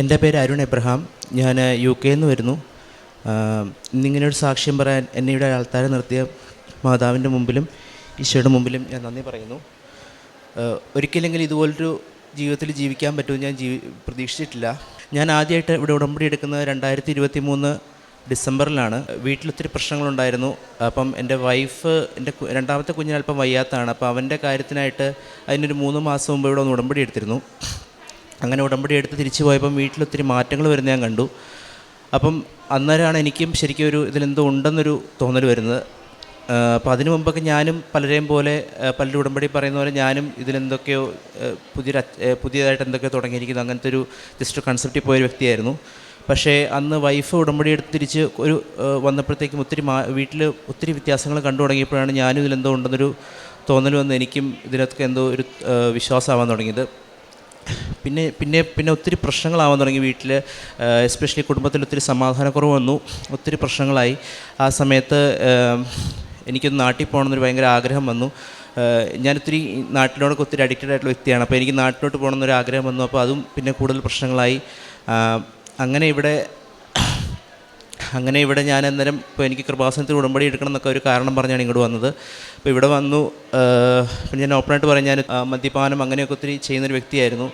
എന്റെ പേര് അരുൺ എബ്രഹാം. ഞാൻ യു കെയിൽ നിന്ന് വരുന്നു. ഇന്നിങ്ങനെ ഒരു സാക്ഷ്യം പറയാൻ എന്നെ ഇവിടെ ആൾക്കാരെ നിർത്തിയ മാതാവിന്റെ മുമ്പിലും ഈശോയുടെ മുമ്പിലും ഞാൻ നന്ദി പറയുന്നു. ഒരിക്കലെങ്കിൽ ഇതുപോലൊരു ജീവിതത്തിൽ ജീവിക്കാൻ പറ്റുമെന്ന് ഞാൻ ജീവി പ്രതീക്ഷിച്ചിട്ടില്ല. ഞാൻ ആദ്യമായിട്ട് ഇവിടെ ഉടമ്പടി എടുക്കുന്നത് രണ്ടായിരത്തി ഇരുപത്തി മൂന്ന് ഡിസംബറിലാണ് വീട്ടിലൊത്തിരി പ്രശ്നങ്ങളുണ്ടായിരുന്നു. അപ്പം എന്റെ വൈഫ് എന്റെ രണ്ടാമത്തെ കുഞ്ഞിന് അല്പം വയ്യാത്തതാണ്. അപ്പോൾ അവന്റെ കാര്യത്തിനായിട്ട് അതിനൊരു മൂന്ന് മാസം മുമ്പ് ഇവിടെ ഒന്ന് ഉടമ്പടി എടുത്തിരുന്നു. അങ്ങനെ ഉടമ്പടി എടുത്ത് തിരിച്ചു പോയപ്പം വീട്ടിൽ ഒത്തിരി മാറ്റങ്ങൾ വരുന്ന ഞാൻ കണ്ടു. അപ്പം അന്നേരമാണ് എനിക്കും ശരിക്കും ഒരു ഇതിലെന്തോ ഉണ്ടെന്നൊരു തോന്നൽ വരുന്നത്. അപ്പം അതിനു മുമ്പൊക്കെ ഞാനും പലരെയും പോലെ പലരും ഉടമ്പടി പറയുന്ന പോലെ ഞാനും ഇതിലെന്തൊക്കെയോ പുതിയ പുതിയതായിട്ട് എന്തൊക്കെയോ തുടങ്ങിയിരിക്കുന്നു. അങ്ങനത്തെ ഒരു ജസ്റ്റ് കൺസെപ്റ്റിൽ പോയൊരു വ്യക്തിയായിരുന്നു. പക്ഷേ അന്ന് വൈഫ് ഉടമ്പടി എടുത്ത് തിരിച്ച് ഒരു വന്നപ്പോഴത്തേക്കും ഒത്തിരി മാ വീട്ടിൽ ഒത്തിരി വ്യത്യാസങ്ങൾ കണ്ടു തുടങ്ങിയപ്പോഴാണ് ഞാനും ഇതിലെന്തോ ഉണ്ടെന്നൊരു തോന്നൽ വന്ന് എനിക്കും ഇതിനകത്തൊക്കെ എന്തോ ഒരു വിശ്വാസമാവാൻ തുടങ്ങിയത്. പിന്നെ പിന്നെ പിന്നെ ഒത്തിരി പ്രശ്നങ്ങളാവാൻ തുടങ്ങി വീട്ടിൽ എസ്പെഷ്യലി കുടുംബത്തിൽ ഒത്തിരി സമാധാനക്കുറവ് വന്നു. ഒത്തിരി പ്രശ്നങ്ങളായി. ആ സമയത്ത് എനിക്കൊന്ന് നാട്ടിൽ പോകണമെന്നൊരു ഭയങ്കര ആഗ്രഹം വന്നു. ഞാനൊത്തിരി നാട്ടിലോടൊക്കെ ഒത്തിരി അഡിക്റ്റഡ് ആയിട്ടുള്ള വ്യക്തിയാണ്. അപ്പോൾ എനിക്ക് നാട്ടിലോട്ട് പോകണമെന്നൊരു ആഗ്രഹം വന്നു. അപ്പോൾ അതും പിന്നെ കൂടുതൽ പ്രശ്നങ്ങളായി. അങ്ങനെ ഇവിടെ അങ്ങനെ ഇവിടെ ഞാൻ അന്നേരം ഇപ്പോൾ എനിക്ക് കൃപാസനത്തിൽ ഉടമ്പടി എടുക്കണം എന്നൊക്കെ ഒരു കാരണം പറഞ്ഞാണ് ഇങ്ങോട്ട് വന്നത്. അപ്പോൾ ഇവിടെ വന്നു പിന്നെ ഞാൻ ഓപ്പണായിട്ട് പറയാം ഞാൻ മദ്യപാനം അങ്ങനെയൊക്കെ ഒത്തിരി ചെയ്യുന്നൊരു വ്യക്തിയായിരുന്നു.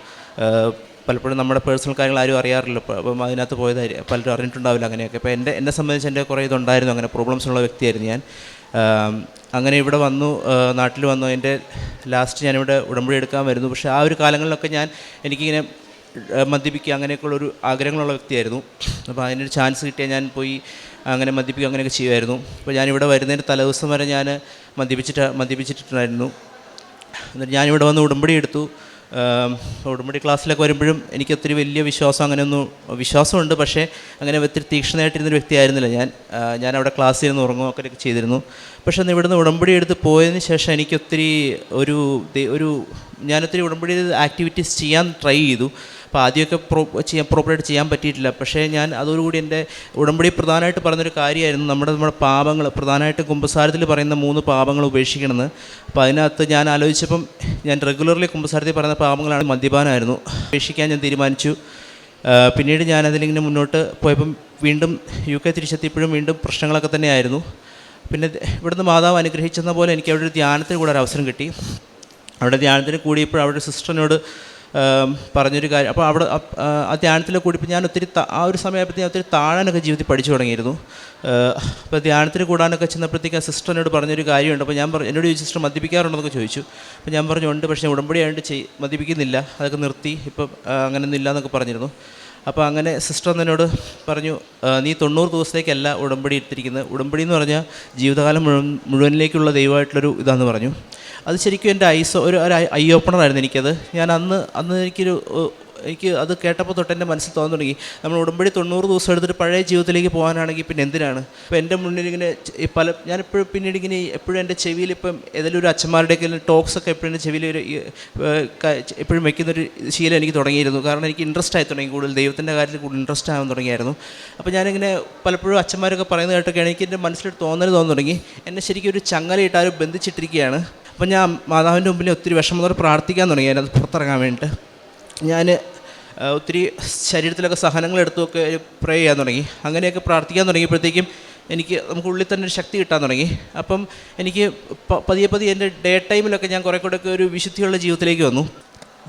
പലപ്പോഴും നമ്മുടെ പേഴ്സണൽ കാര്യങ്ങൾ ആരും അറിയാറില്ല. അപ്പം അതിനകത്ത് പോയതായിരിക്കും പലരും അറിഞ്ഞിട്ടുണ്ടാവില്ല അങ്ങനെയൊക്കെ. അപ്പോൾ എന്റെ എന്നെ സംബന്ധിച്ച് എന്റെ കുറേ ഇതുണ്ടായിരുന്നു അങ്ങനെ പ്രോബ്ലംസ് ഉള്ള വ്യക്തിയായിരുന്നു ഞാൻ. അങ്ങനെ ഇവിടെ വന്നു നാട്ടിൽ വന്നു. എന്റെ ലാസ്റ്റ് ഞാനിവിടെ ഉടമ്പടി എടുക്കാൻ വരുന്നു. പക്ഷേ ആ ഒരു കാലങ്ങളിലൊക്കെ ഞാൻ എനിക്കിങ്ങനെ മദ്യപിക്കുക അങ്ങനെയൊക്കെയുള്ള ഒരു ആഗ്രഹങ്ങളുള്ള വ്യക്തിയായിരുന്നു. അപ്പോൾ അതിനൊരു ചാൻസ് കിട്ടിയാൽ ഞാൻ പോയി അങ്ങനെ മദ്യപിക്കുക അങ്ങനെയൊക്കെ ചെയ്യുമായിരുന്നു. അപ്പോൾ ഞാനിവിടെ വരുന്നതിന് തലേദിവസം വരെ ഞാൻ മദ്യപിച്ചിട്ട് മദ്യപിച്ചിട്ടുണ്ടായിരുന്നു. എന്നിട്ട് ഞാനിവിടെ വന്ന് ഉടമ്പടി എടുത്തു. ഉടമ്പടി ക്ലാസ്സിലൊക്കെ വരുമ്പോഴും എനിക്ക് ഒത്തിരി വലിയ വിശ്വാസം അങ്ങനെയൊന്നും വിശ്വാസമുണ്ട്. പക്ഷേ അങ്ങനെ ഒത്തിരി തീക്ഷ്ണമായിട്ടിരുന്നൊരു വ്യക്തിയായിരുന്നില്ല ഞാൻ. ഞാൻ അവിടെ ക്ലാസ്സിൽ ഇരുന്ന് ഉറങ്ങുകയൊക്കെ ചെയ്തിരുന്നു. പക്ഷേ അന്ന് ഇവിടുന്ന് ഉടമ്പടി എടുത്ത് പോയതിന് ശേഷം എനിക്കൊത്തിരി ഒരു ഒരു ഞാനൊത്തിരി ഉടമ്പടി ആക്ടിവിറ്റീസ് ചെയ്യാൻ ട്രൈ ചെയ്തു. അപ്പോൾ ആദ്യമൊക്കെ പ്രോ ചെയ്യാൻ പ്രോപ്പറായിട്ട് ചെയ്യാൻ പറ്റിയിട്ടില്ല. പക്ഷേ ഞാൻ അതോടുകൂടി എന്റെ ഉടമ്പടി പ്രധാനമായിട്ട് പറഞ്ഞൊരു കാര്യമായിരുന്നു. നമ്മുടെ നമ്മുടെ പാപങ്ങൾ പ്രധാനമായിട്ട് കുമ്പസാരത്തിൽ പറയുന്ന മൂന്ന് പാപങ്ങൾ ഉപേക്ഷിക്കണമെന്ന്. അപ്പോൾ അതിനകത്ത് ഞാൻ ആലോചിച്ചപ്പം ഞാൻ റെഗുലർലി കുമ്പസാരത്തിൽ പറയുന്ന പാപങ്ങളാണ് മദ്യപാനമായിരുന്നു ഉപേക്ഷിക്കാൻ ഞാൻ തീരുമാനിച്ചു. പിന്നീട് ഞാൻ അതിലിങ്ങനെ മുന്നോട്ട് പോയപ്പം വീണ്ടും യു കെ തിരിച്ചെത്തിയപ്പോഴും വീണ്ടും പ്രശ്നങ്ങളൊക്കെ തന്നെയായിരുന്നു. പിന്നെ ഇവിടുന്ന് മാതാവ് അനുഗ്രഹിച്ചെന്ന പോലെ എനിക്ക് അവിടെ ഒരു ധ്യാനത്തിന് കൂടെ ഒരു അവസരം കിട്ടി. അവിടെ ധ്യാനത്തിന് കൂടിയപ്പോൾ അവിടെ സിസ്റ്ററിനോട് പറഞ്ഞൊരു കാര്യം. അപ്പോൾ അവിടെ ആ, ധ്യാനത്തിൽ കൂടി ഇപ്പോൾ ഞാൻ ഒത്തിരി ആ ഒരു സമയമായപ്പോഴത്തേക്കും ഒത്തിരി താഴാനൊക്കെ ജീവിതത്തിൽ പഠിച്ചു തുടങ്ങിയിരുന്നു. അപ്പോൾ ധ്യാനത്തിന് കൂടാനൊക്കെ ചെന്നപ്പോഴത്തേക്ക് ആ സിസ്റ്റർ എന്നോട് പറഞ്ഞൊരു കാര്യമുണ്ട്. അപ്പോൾ ഞാൻ പറഞ്ഞു എന്നോട് ചോദിച്ചു സിസ്റ്റർ മദ്യപിക്കാറുണ്ടെന്നൊക്കെ ചോദിച്ചു. അപ്പോൾ ഞാൻ പറഞ്ഞു ഉണ്ട് പക്ഷേ ഉടമ്പടി ആയതുകൊണ്ട് ചെയ് മദ്യപിക്കുന്നില്ല. അതൊക്കെ നിർത്തി ഇപ്പം അങ്ങനെ അങ്ങനെയൊന്നും ഇല്ല എന്നൊക്കെ പറഞ്ഞിരുന്നു. അപ്പോൾ അങ്ങനെ സിസ്റ്റർ എന്നോട് പറഞ്ഞു നീ തൊണ്ണൂറ് ദിവസത്തേക്കല്ല ഉടമ്പടി എടുത്തിരിക്കുന്നത്. ഉടമ്പടി എന്ന് പറഞ്ഞാൽ ജീവിതകാലം മുഴുവൻ മുഴുവനിലേക്കുള്ള ദൈവമായിട്ടുള്ളൊരു ഇതാണെന്ന് പറഞ്ഞു. അത് ശരിക്കും എന്റെ ഐസ് ഒരു ഐ ഓപ്പണറായിരുന്നു എനിക്കത്. ഞാൻ അന്ന് അന്ന് എനിക്കൊരു എനിക്ക് അത് കേട്ടപ്പോൾ തൊട്ട് എന്റെ മനസ്സിൽ തോന്നി തുടങ്ങി. നമ്മൾ ഉടമ്പടി തൊണ്ണൂറ് ദിവസം എടുത്തിട്ട് പഴയ ജീവിതത്തിലേക്ക് പോകാനാണെങ്കിൽ പിന്നെ എന്തിനാണ്? അപ്പോൾ എന്റെ മുന്നിൽ ഇങ്ങനെ പല ഞാനെപ്പോഴും പിന്നീട് ഇങ്ങനെ എപ്പോഴും എന്റെ ചെവിയിൽ ഇപ്പം ഏതെങ്കിലും ഒരു അച്ഛന്മാരുടെയൊക്കെ ടോക്സ് ഒക്കെ എപ്പോഴും എന്റെ ചെവിയിൽ ഒരു എപ്പോഴും വെക്കുന്നൊരു ശീലം എനിക്ക് തുടങ്ങിയിരുന്നു. കാരണം എനിക്ക് ഇൻട്രസ്റ്റ് ആയി തുടങ്ങി. കൂടുതൽ ദൈവത്തിന്റെ കാര്യത്തിൽ കൂടുതൽ ഇൻട്രസ്റ്റ് ആകാൻ തുടങ്ങിയായിരുന്നു. അപ്പോൾ ഞാനിങ്ങനെ പലപ്പോഴും അച്ഛന്മാരൊക്കെ പറയുന്നത് കേട്ടൊക്കെയാണ് എനിക്ക് എന്റെ മനസ്സിലൊരു തോന്നൽ തോന്നി തുടങ്ങി. എന്നെ ശരിക്കും ഒരു ചങ്ങലയിട്ട് ആരും ബന്ധിച്ചിട്ടിരിക്കുകയാണ്. അപ്പോൾ ഞാൻ മാതാവിന്റെ മുമ്പിൽ ഒത്തിരി വിഷമത്തോടെ പ്രാർത്ഥിക്കാൻ തുടങ്ങി. അതിനകത്ത് പുറത്തിറങ്ങാൻ വേണ്ടിയിട്ട് ഞാൻ ഒത്തിരി ശരീരത്തിലൊക്കെ സഹനങ്ങൾ എടുത്തുമൊക്കെ പ്രേ ചെയ്യാൻ തുടങ്ങി. അങ്ങനെയൊക്കെ പ്രാർത്ഥിക്കാൻ തുടങ്ങിയപ്പോഴത്തേക്കും എനിക്ക് നമുക്ക് ഉള്ളിൽ തന്നെ ഒരു ശക്തി കിട്ടാൻ തുടങ്ങി. അപ്പം എനിക്ക് പതിയെ പതിയെ എന്റെ ഡേ ടൈമിലൊക്കെ ഞാൻ കുറേ കൂടെയൊക്കെ ഒരു വിശുദ്ധിയുള്ള ജീവിതത്തിലേക്ക് വന്നു.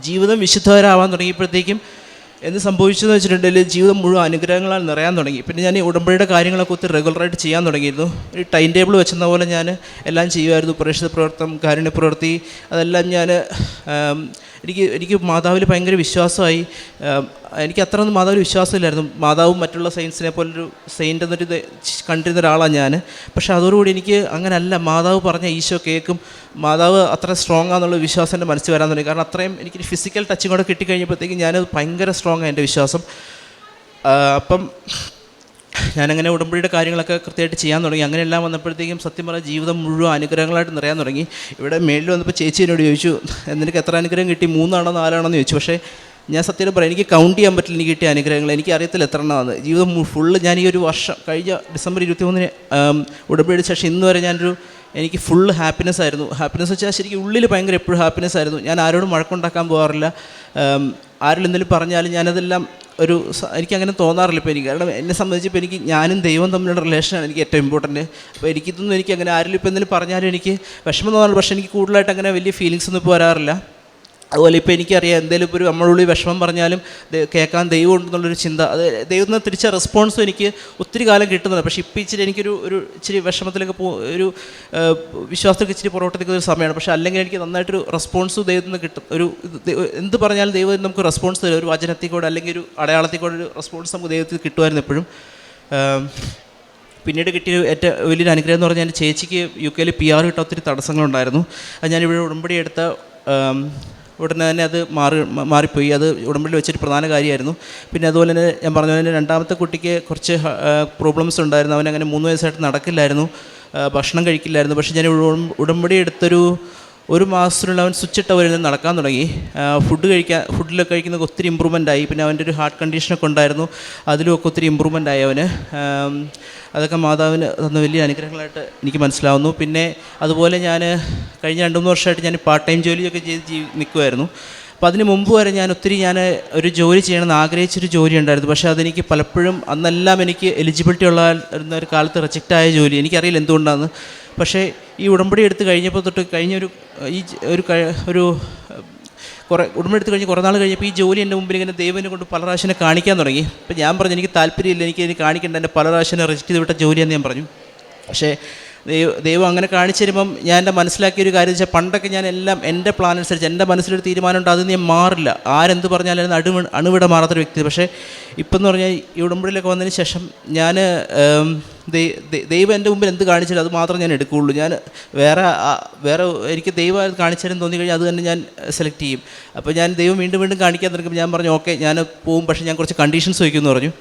ജീവിതം വിശുദ്ധവരാവാൻ തുടങ്ങിയപ്പോഴത്തേക്കും എന്ത് സംഭവിച്ചെന്ന് വെച്ചിട്ടുണ്ടെങ്കിൽ ജീവിതം മുഴുവൻ അനുഗ്രഹങ്ങളാൽ നിറയാൻ തുടങ്ങി. പിന്നെ ഞാൻ ഈ ഉടമ്പടിയുടെ കാര്യങ്ങളൊക്കെ ഒത്തിരി റെഗുലറായിട്ട് ചെയ്യാൻ തുടങ്ങിയിരുന്നു. ഒരു ടൈം ടേബിൾ വെച്ചെന്ന പോലെ ഞാൻ എല്ലാം ചെയ്യുമായിരുന്നു. പ്രേക്ഷിത പ്രവർത്തനം കാരുണ്യ പ്രവൃത്തി അതെല്ലാം ഞാൻ എനിക്ക് എനിക്ക് മാതാവിൽ ഭയങ്കര വിശ്വാസമായി. എനിക്ക് അത്ര ഒന്നും മാതാവിൽ വിശ്വാസമില്ലായിരുന്നു. മാതാവും മറ്റുള്ള സയൻസിനെ പോലൊരു സെയിന്റ് എന്നൊരു കണ്ടിരുന്ന ഒരാളാണ് ഞാൻ പക്ഷേ അതോടുകൂടി എനിക്ക് അങ്ങനെയല്ല മാതാവ് പറഞ്ഞ ഈശോ കേൾക്കും. മാതാവ് അത്ര സ്ട്രോങ് ആണെന്നുള്ള വിശ്വാസം എന്റെ മനസ്സിൽ വരാൻ തുടങ്ങി. കാരണം അത്രയും എനിക്ക് ഫിസിക്കൽ ടച്ചും കൂടെ കിട്ടിക്കഴിഞ്ഞപ്പോഴത്തേക്കും ഞാനത് ഭയങ്കര സ്ട്രോങ് ആണ് എന്റെ വിശ്വാസം. അപ്പം ഞാനങ്ങനെ ഉടമ്പടിയുടെ കാര്യങ്ങളൊക്കെ കൃത്യമായിട്ട് ചെയ്യാൻ തുടങ്ങി. അങ്ങനെയെല്ലാം വന്നപ്പോഴത്തേക്കും സത്യം പറഞ്ഞാൽ ജീവിതം മുഴുവൻ അനുഗ്രഹങ്ങളായിട്ട് നിറയാൻ തുടങ്ങി. ഇവിടെ മേളിൽ വന്നപ്പോൾ ചേച്ചി എന്നോട് ചോദിച്ചു നിനക്ക് എത്ര അനുഗ്രഹം കിട്ടി? മൂന്നാണോ നാലാണോ എന്ന് ചോദിച്ചു. പക്ഷേ ഞാൻ സത്യം പറയാം എനിക്ക് കൗണ്ട് ചെയ്യാൻ പറ്റില്ല എനിക്ക് കിട്ടിയ അനുഗ്രഹങ്ങൾ. എനിക്ക് അറിയത്തില്ല എത്ര എണ്ണമാണ് ജീവിതം ഫുള്ള് ഞാൻ ഈ ഒരു വർഷം കഴിഞ്ഞ ഡിസംബർ ഇരുപത്തി മൂന്നിന് ഉടമ്പടിയുടെ ശേഷം ഇന്ന് വരെ ഞാനൊരു എനിക്ക് ഫുള്ള് ഹാപ്പിനെസ് ആയിരുന്നു. ഹാപ്പിനെസ് വെച്ചാൽ ശരിക്കും ഉള്ളിൽ ഭയങ്കര എപ്പോഴും ഹാപ്പിനെസ് ആയിരുന്നു. ഞാൻ ആരോടും വഴക്കുണ്ടാക്കാൻ പോകാറില്ല ആരും ആരെങ്കിലും എന്തെങ്കിലും പറഞ്ഞാലും ഞാനതെല്ലാം ഒരു എനിക്ക് എനിക്കങ്ങനെ തോന്നാറില്ല ഇപ്പോൾ എനിക്ക്. കാരണം എന്നെ സംബന്ധിച്ചിപ്പോൾ എനിക്ക് ഞാനും ദൈവം തമ്മിലുള്ള റിലേഷനാണ് എനിക്ക് ഏറ്റവും ഇമ്പോർട്ടന്റ് അപ്പോൾ എനിക്കിതൊന്നും എനിക്ക് അങ്ങനെ ആരിലും ഇപ്പോൾ എന്തെങ്കിലും പറഞ്ഞാലും എനിക്ക് വിഷമം തോന്നാറില്ല. പക്ഷേ എനിക്ക് കൂടുതലായിട്ട് അങ്ങനെ വലിയ ഫീലിങ്സ് ഒന്നും ഇപ്പോൾ വരാറില്ല. അതുപോലെ ഇപ്പോൾ എനിക്കറിയാം എന്തെങ്കിലും ഇപ്പോൾ ഒരു നമ്മളുള്ളിൽ വിഷമം പറഞ്ഞാലും കേൾക്കാൻ ദൈവം ഉണ്ടെന്നുള്ളൊരു ചിന്ത അത് ദൈവത്തിന് തിരിച്ച റെസ്പോൺസും എനിക്ക് ഒത്തിരി കാലം കിട്ടുന്നുണ്ട്. പക്ഷേ ഇപ്പോൾ ഇച്ചിരി എനിക്കൊരു ഒരു ഇച്ചിരി വിഷമത്തിലൊക്കെ പോ ഒരു വിശ്വാസത്തിലേക്ക് ഇച്ചിരി പുറകോട്ടേക്ക് ഒരു സമയമാണ്. പക്ഷേ അല്ലെങ്കിൽ എനിക്ക് നന്നായിട്ടൊരു റെസ്പോൺസ് ദൈവത്തിൽ നിന്ന് കിട്ടും. ഒരു എന്ത് പറഞ്ഞാലും ദൈവം നമുക്ക് റെസ്പോൺസ് തരും. ഒരു വചനത്തിൽ കൂടെ അല്ലെങ്കിൽ ഒരു അടയാളത്തിൽ കൂടെ ഒരു റെസ്പോൺസ് നമുക്ക് ദൈവത്തിൽ കിട്ടുമായിരുന്നു എപ്പോഴും. പിന്നീട് കിട്ടിയ ഏറ്റവും വലിയൊരു അനുഗ്രഹം എന്ന് പറഞ്ഞാൽ എന്റെ ചേച്ചിക്ക് യു കെയിൽ പി ആർ കിട്ടാൻ ഒത്തിരി തടസ്സങ്ങളുണ്ടായിരുന്നു. അത് ഞാനിവിടെ ഉടമ്പടി എടുത്ത ഉടനെ തന്നെ അത് മാറി മാറിപ്പോയി. അത് ഉടമ്പടി വെച്ചൊരു പ്രധാന കാര്യമായിരുന്നു. പിന്നെ അതുപോലെ തന്നെ ഞാൻ പറഞ്ഞ പോലെ രണ്ടാമത്തെ കുട്ടിക്ക് കുറച്ച് പ്രോബ്ലംസ് ഉണ്ടായിരുന്നു. അവനങ്ങനെ മൂന്ന് വയസ്സായിട്ട് നടക്കില്ലായിരുന്നു. ഭക്ഷണം കഴിക്കില്ലായിരുന്നു. പക്ഷേ ഞാൻ ഉടം- ഉടമ്പടി എടുത്തൊരു ഒരു മാസത്തിനുള്ള അവൻ സ്വിച്ച് ഇട്ട നിന്ന് നടക്കാൻ തുടങ്ങി. ഫുഡ് കഴിക്കാൻ ഫുഡിലൊക്കെ കഴിക്കുന്നതൊക്കെ ഒത്തിരി ഇമ്പ്രൂവ്മെന്റ് ആയി. പിന്നെ അവന്റെ ഒരു ഹാർട്ട് കണ്ടീഷനൊക്കെ ഉണ്ടായിരുന്നു. അതിലുമൊക്കെ ഒത്തിരി ഇമ്പ്രൂവ്മെന്റ് ആയി അവന്. അതൊക്കെ മാതാവിന് തന്ന വലിയ അനുഗ്രഹങ്ങളായിട്ട് എനിക്ക് മനസ്സിലാവുന്നു. പിന്നെ അതുപോലെ ഞാൻ കഴിഞ്ഞ രണ്ട് മൂന്ന് വർഷമായിട്ട് ഞാൻ പാർട്ട് ടൈം ജോലിയൊക്കെ ചെയ്ത് ജീവി നിൽക്കുമായിരുന്നു അപ്പോൾ അതിന് മുമ്പ് വരെ ഞാൻ ഒത്തിരി ഞാൻ ഒരു ജോലി ചെയ്യണമെന്ന് ആഗ്രഹിച്ചൊരു ജോലി ഉണ്ടായിരുന്നു. പക്ഷേ അതെനിക്ക് പലപ്പോഴും അന്നെല്ലാം എനിക്ക് എലിജിബിലിറ്റി ഉള്ള ഒരു കാലത്ത് റിജക്റ്റ് ആയ ജോലി. എനിക്കറിയില്ല എന്തുകൊണ്ടാണ് പക്ഷേ ഈ ഉടമ്പടി എടുത്ത് കഴിഞ്ഞപ്പോൾ തൊട്ട് കഴിഞ്ഞ ഒരു ഈ ഒരു ഒരു കുറേ ഉടമ്പടി എടുത്ത് കഴിഞ്ഞ് കുറേ നാൾ കഴിഞ്ഞപ്പോൾ ഈ ജോലി എന്റെ മുമ്പിൽ ഇങ്ങനെ ദൈവനെ കൊണ്ട് പല പ്രാവശ്യം കാണിക്കാൻ തുടങ്ങി. അപ്പോൾ ഞാൻ പറഞ്ഞു എനിക്ക് താല്പര്യമില്ല എനിക്ക് ഇതിന് കാണിക്കേണ്ട. എന്റെ പല പ്രാവശ്യം ചെയ്ത് വിട്ട ജോലിയെന്ന് ഞാൻ പറഞ്ഞു. പക്ഷേ ദൈവം അങ്ങനെ കാണിച്ചു തരുമ്പം ഞാൻ എന്റെ മനസ്സിലാക്കിയ ഒരു കാര്യം വെച്ചാൽ പണ്ടൊക്കെ ഞാൻ എല്ലാം എന്റെ പ്ലാൻ അനുസരിച്ച് എന്റെ മനസ്സിലൊരു തീരുമാനമുണ്ട് അത് ഞാൻ മാറില്ല. ആരെന്ത് പറഞ്ഞാലും അണുവ അണുവിട മാറാത്തൊരു വ്യക്തി പക്ഷേ ഇപ്പം എന്ന് പറഞ്ഞാൽ ഈ ഉടമ്പടിയിലൊക്കെ വന്നതിന് ശേഷം ഞാൻ ദൈവം എന്റെ മുമ്പിൽ എന്ത് കാണിച്ചാലും അത് മാത്രം ഞാൻ എടുക്കുകയുള്ളൂ. ഞാൻ വേറെ വേറെ എനിക്ക് ദൈവം കാണിച്ചാലും തോന്നി കഴിഞ്ഞാൽ അത് തന്നെ ഞാൻ സെലക്ട് ചെയ്യും. അപ്പോൾ ഞാൻ ദൈവം വീണ്ടും വീണ്ടും കാണിക്കാൻ തുടങ്ങുമ്പോൾ ഞാൻ പറഞ്ഞു ഓക്കെ ഞാൻ പോവും. പക്ഷേ ഞാൻ കുറച്ച് കണ്ടീഷൻസ് വയ്ക്കുമെന്ന് പറഞ്ഞു.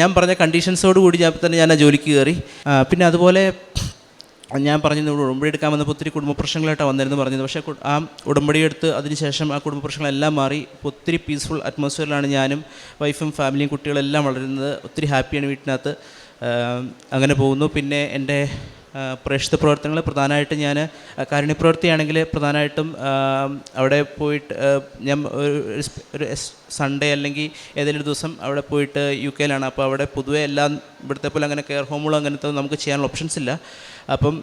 ഞാൻ പറഞ്ഞ കണ്ടീഷൻസോട് കൂടി ഞാൻ തന്നെ ഞാൻ ആ ജോലിക്ക് കയറി. പിന്നെ അതുപോലെ ഞാൻ പറഞ്ഞത് ഉടമ്പടി എടുക്കാൻ വന്നപ്പോൾ ഒത്തിരി കുടുംബ പ്രശ്നങ്ങളായിട്ടാണ് വന്നിരുന്നു പറഞ്ഞത്. പക്ഷേ ആ ഉടമ്പടി എടുത്ത് അതിനുശേഷം ആ കുടുംബ പ്രശ്നങ്ങളെല്ലാം മാറി ഒത്തിരി പീസ്ഫുൾ അറ്റ്മോസ്ഫിയറിലാണ് ഞാനും വൈഫും ഫാമിലിയും കുട്ടികളെല്ലാം വളരുന്നത്. ഒത്തിരി ഹാപ്പിയാണ് വീട്ടിനകത്ത്. അങ്ങനെ പോകുന്നു. പിന്നെ എന്റെ പ്രേക്ഷിത പ്രവർത്തനങ്ങൾ പ്രധാനമായിട്ടും ഞാൻ കാരുണ്യപ്രവൃത്തിയാണെങ്കിൽ പ്രധാനമായിട്ടും അവിടെ പോയിട്ട് ഞാൻ ഒരു സൺഡേ അല്ലെങ്കിൽ ഏതെങ്കിലും ദിവസം അവിടെ പോയിട്ട് യു കെയിലാണ്. അപ്പോൾ അവിടെ പൊതുവേ എല്ലാം ഇവിടുത്തെ പോലെ അങ്ങനെ കെയർ ഹോമുകളോ അങ്ങനത്തെ നമുക്ക് ചെയ്യാനുള്ള ഓപ്ഷൻസ് ഇല്ല. അപ്പം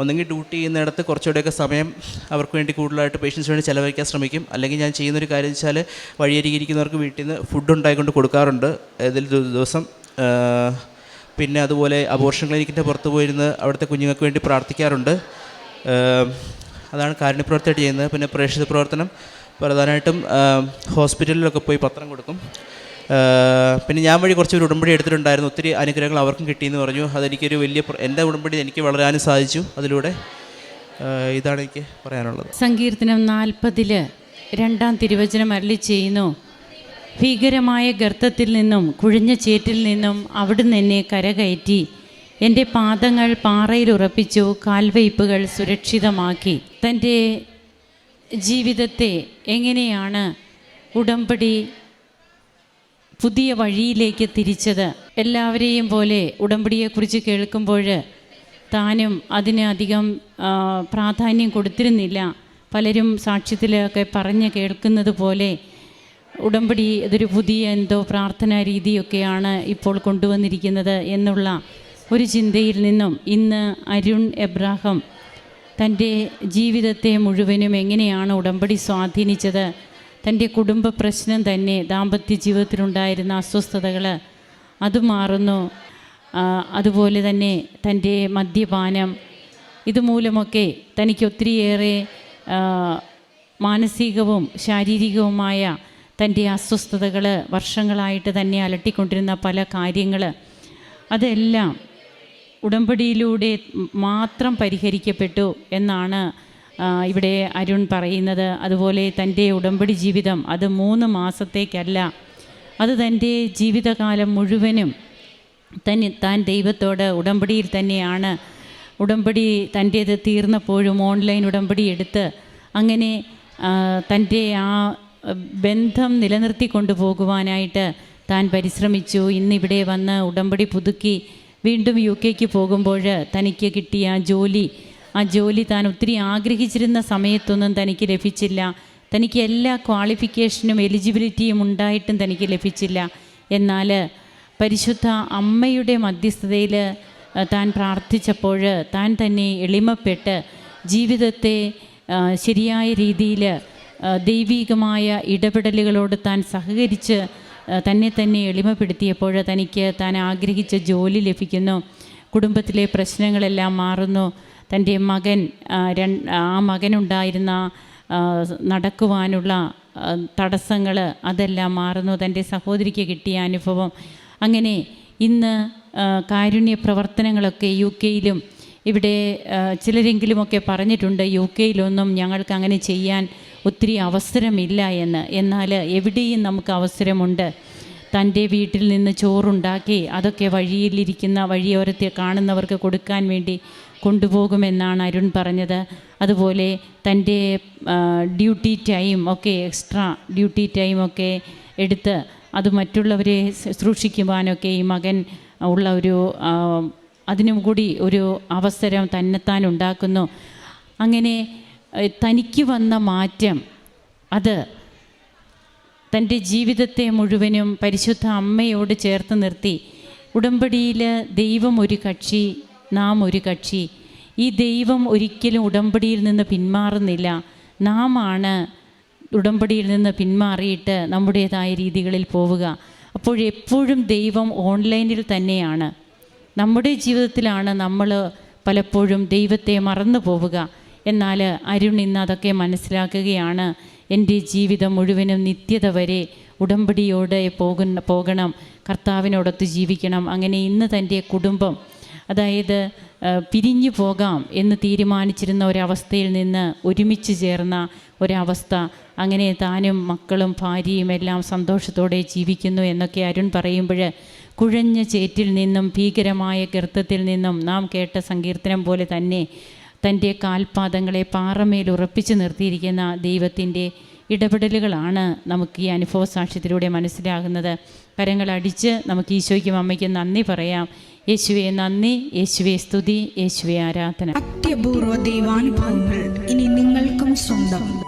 ഒന്നെങ്കിൽ ഡ്യൂട്ടി ചെയ്യുന്നിടത്ത് കുറച്ചുകൂടെയൊക്കെ സമയം അവർക്ക് വേണ്ടി കൂടുതലായിട്ട് പേഷ്യൻസ് വേണ്ടി ചിലവഴിക്കാൻ ശ്രമിക്കും. അല്ലെങ്കിൽ ഞാൻ ചെയ്യുന്നൊരു കാര്യം വെച്ചാൽ വഴിയരികിരിക്കുന്നവർക്ക് വീട്ടിൽ നിന്ന് ഫുഡ് ഉണ്ടായിക്കൊണ്ട് കൊടുക്കാറുണ്ട്. ഏതെങ്കിലും ദിവസം പിന്നെ അതുപോലെ അബോർഷൻ ക്ലിനിക്കിന്റെ പുറത്ത് പോയിരുന്ന് അവിടുത്തെ കുഞ്ഞുങ്ങൾക്ക് വേണ്ടി പ്രാർത്ഥിക്കാറുണ്ട്. അതാണ് കാരുണ്യപ്രവർത്തനമായിട്ട് ചെയ്യുന്നത്. പിന്നെ പ്രേക്ഷിത പ്രവർത്തനം. പ്രധാനമായിട്ടും ഹോസ്പിറ്റലിലൊക്കെ പോയി പത്രം കൊടുക്കും. പിന്നെ ഞാൻ വഴി കുറച്ച് ഒരു ഉടമ്പടി എടുത്തിട്ടുണ്ടായിരുന്നു. ഒത്തിരി അനുഗ്രഹങ്ങൾ അവർക്കും കിട്ടിയെന്ന് പറഞ്ഞു. അതെനിക്കൊരു വലിയ എന്റെ ഉടമ്പടി എനിക്ക് വളരാനും സാധിച്ചു അതിലൂടെ. ഇതാണ് എനിക്ക് പറയാനുള്ളത്. സങ്കീർത്തനം നാൽപ്പതിൽ രണ്ടാം തിരുവചനം അരളി ചെയ്യുന്നു. ഭീകരമായ ഗർത്തത്തിൽ നിന്നും കുഴിഞ്ഞ ചേറ്റിൽ നിന്നും അവിടുന്ന് എന്നെ കരകയറ്റി. എന്റെ പാദങ്ങൾ പാറയിൽ ഉറപ്പിച്ചു കാൽവയ്പ്പുകൾ സുരക്ഷിതമാക്കി. തന്റെ ജീവിതത്തെ എങ്ങനെയാണ് ഉടമ്പടി പുതിയ വഴിയിലേക്ക് തിരിച്ചത്? എല്ലാവരെയും പോലെ ഉടമ്പടിയെക്കുറിച്ച് കേൾക്കുമ്പോൾ താനും അതിന് അധികം ആ, പ്രാധാന്യം കൊടുത്തിരുന്നില്ല. പലരും സാക്ഷ്യത്തിലൊക്കെ പറഞ്ഞ് കേൾക്കുന്നത് പോലെ ഉടമ്പടി ഇതൊരു പുതിയ എന്തോ പ്രാർത്ഥനാ രീതിയൊക്കെയാണ് ഇപ്പോൾ കൊണ്ടുവന്നിരിക്കുന്നത് എന്നുള്ള ഒരു ചിന്തയിൽ നിന്നും ഇന്ന് അരുൺ എബ്രാഹം തന്റെ ജീവിതത്തെ മുഴുവനും എങ്ങനെയാണ് ഉടമ്പടി സ്വാധീനിച്ചത് തന്റെ കുടുംബ പ്രശ്നം തന്നെ ദാമ്പത്യ ജീവിതത്തിലുണ്ടായിരുന്ന അസ്വസ്ഥതകൾ അത് മാറുന്നു. അതുപോലെ തന്നെ തന്റെ മദ്യപാനം ഇതുമൂലമൊക്കെ തനിക്ക് ഒത്തിരിയേറെ മാനസികവും ശാരീരികവുമായ തന്റെ അസ്വസ്ഥതകൾ വർഷങ്ങളായിട്ട് തന്നെ അലട്ടിക്കൊണ്ടിരുന്ന പല കാര്യങ്ങൾ അതെല്ലാം ഉടമ്പടിയിലൂടെ മാത്രം പരിഹരിക്കപ്പെട്ടു എന്നാണ് ഇവിടെ അരുൺ പറയുന്നത്. അതുപോലെ തന്റെ ഉടമ്പടി ജീവിതം അത് മൂന്ന് മാസത്തേക്കല്ല അത് തന്റെ ജീവിതകാലം മുഴുവനും തന്നെ താൻ ദൈവത്തോട് ഉടമ്പടിയിൽ തന്നെയാണ്. ഉടമ്പടി തന്റേത് തീർന്നപ്പോഴും ഓൺലൈൻ ഉടമ്പടി എടുത്ത് അങ്ങനെ തന്റെ ആ ബന്ധം നിലനിർത്തി കൊണ്ടുപോകുവാനായിട്ട് താൻ പരിശ്രമിച്ചു. ഇന്നിവിടെ വന്ന് ഉടമ്പടി പുതുക്കി വീണ്ടും യു കെക്ക് പോകുമ്പോൾ തനിക്ക് കിട്ടിയ ജോലി ആ ജോലി താൻ ഒത്തിരി ആഗ്രഹിച്ചിരുന്ന സമയത്തൊന്നും തനിക്ക് ലഭിച്ചില്ല. തനിക്ക് എല്ലാ ക്വാളിഫിക്കേഷനും എലിജിബിലിറ്റിയും ഉണ്ടായിട്ടും തനിക്ക് ലഭിച്ചില്ല. എന്നാൽ പരിശുദ്ധ അമ്മയുടെ മധ്യസ്ഥതയിൽ താൻ പ്രാർത്ഥിച്ചപ്പോൾ താൻ തന്നെ എളിമപ്പെട്ട് ജീവിതത്തെ ശരിയായ രീതിയിൽ ദൈവികമായ ഇടപെടലുകളോട് താൻ സഹകരിച്ച് തന്നെ തന്നെ എളിമപ്പെടുത്തിയപ്പോൾ തനിക്ക് താൻ ആഗ്രഹിച്ച ജോലി ലഭിക്കുന്നു. കുടുംബത്തിലെ പ്രശ്നങ്ങളെല്ലാം മാറുന്നു. തന്റെ മകൻ ആ മകനുണ്ടായിരുന്ന നടക്കുവാനുള്ള തടസ്സങ്ങൾ അതെല്ലാം മാറുന്നു. തന്റെ സഹോദരിക്ക് കിട്ടിയ അനുഭവം. അങ്ങനെ ഇന്ന് കാരുണ്യ പ്രവർത്തനങ്ങളൊക്കെ യു കെയിലും ഇവിടെ ചിലരെങ്കിലുമൊക്കെ പറഞ്ഞിട്ടുണ്ട് യു കെയിലൊന്നും ഞങ്ങൾക്ക് അങ്ങനെ ചെയ്യാൻ ഒത്തിരി അവസരമില്ല എന്ന്. എന്നാൽ എവിടെയും നമുക്ക് അവസരമുണ്ട്. തന്റെ വീട്ടിൽ നിന്ന് ചോറുണ്ടാക്കി അതൊക്കെ വഴിയിലിരിക്കുന്ന വഴിയോരത്തെ കാണുന്നവർക്ക് കൊടുക്കാൻ വേണ്ടി കൊണ്ടുപോകുമെന്നാണ് അരുൺ പറഞ്ഞത്. അതുപോലെ തന്റെ ഡ്യൂട്ടി ടൈം ഒക്കെ എക്സ്ട്രാ ഡ്യൂട്ടി ടൈം ഒക്കെ എടുത്ത് അത് മറ്റുള്ളവരെ ശുശ്രൂഷിക്കുവാനൊക്കെ ഈ മകൻ ഉള്ള ഒരു അതിനും കൂടി ഒരു അവസരം തന്നെത്താൻ ഉണ്ടാക്കുന്നു. അങ്ങനെ തനിക്ക് വന്ന മാറ്റം അത് തന്റെ ജീവിതത്തെ മുഴുവനും പരിശുദ്ധ അമ്മയോട് ചേർത്ത് നിർത്തി. ഉടമ്പടിയിൽ ദൈവം ഒരു കക്ഷി നാം ഒരു കക്ഷി. ഈ ദൈവം ഒരിക്കലും ഉടമ്പടിയിൽ നിന്ന് പിന്മാറുന്നില്ല. നാം ആണ് ഉടമ്പടിയിൽ നിന്ന് പിന്മാറിയിട്ട് നമ്മുടേതായ രീതികളിൽ പോവുക. അപ്പോഴെപ്പോഴും ദൈവം ഓൺലൈനിൽ തന്നെയാണ്. നമ്മുടെ ജീവിതത്തിലാണ് നമ്മൾ പലപ്പോഴും ദൈവത്തെ മറന്നു പോവുക. എന്നാൽ അരുൺ ഇന്ന് അതൊക്കെ മനസ്സിലാക്കുകയാണ്. എന്റെ ജീവിതം മുഴുവനും നിത്യത വരെ ഉടമ്പടിയോടെ പോകുന്ന പോകണം. കർത്താവിനോടൊത്ത് ജീവിക്കണം. അങ്ങനെ ഇന്ന് തന്റെ കുടുംബം അതായത് പിരിഞ്ഞു പോകാം എന്ന് തീരുമാനിച്ചിരുന്ന ഒരവസ്ഥയിൽ നിന്ന് ഒരുമിച്ച് ചേർന്ന ഒരവസ്ഥ. അങ്ങനെ താനും മക്കളും ഭാര്യയും എല്ലാം സന്തോഷത്തോടെ ജീവിക്കുന്നു എന്നൊക്കെ അരുൺ പറയുമ്പോൾ കുഴഞ്ഞ ചേറ്റിൽ നിന്നും ഭീകരമായ ഗർത്തത്തിൽ നിന്നും നാം കേട്ട സങ്കീർത്തനം പോലെ തന്നെ തന്റെ കാൽപാദങ്ങളെ പാറമേൽ ഉറപ്പിച്ചു നിർത്തിയിരിക്കുന്ന ദൈവത്തിന്റെ ഇടപെടലുകളാണ് നമുക്ക് ഈ അനുഭവ സാക്ഷ്യത്തിലൂടെ മനസ്സിലാകുന്നത്. കരങ്ങളടിച്ച് നമുക്ക് ഈശോയ്ക്കും അമ്മയ്ക്കും നന്ദി പറയാം. യേശുവെ നന്ദി. യേശുവെ സ്തുതി. യേശുവെ ആരാധന. അത്യപൂർവ ദൈവാനുഭവങ്ങൾ ഇനി നിങ്ങൾക്കും സ്വന്തം.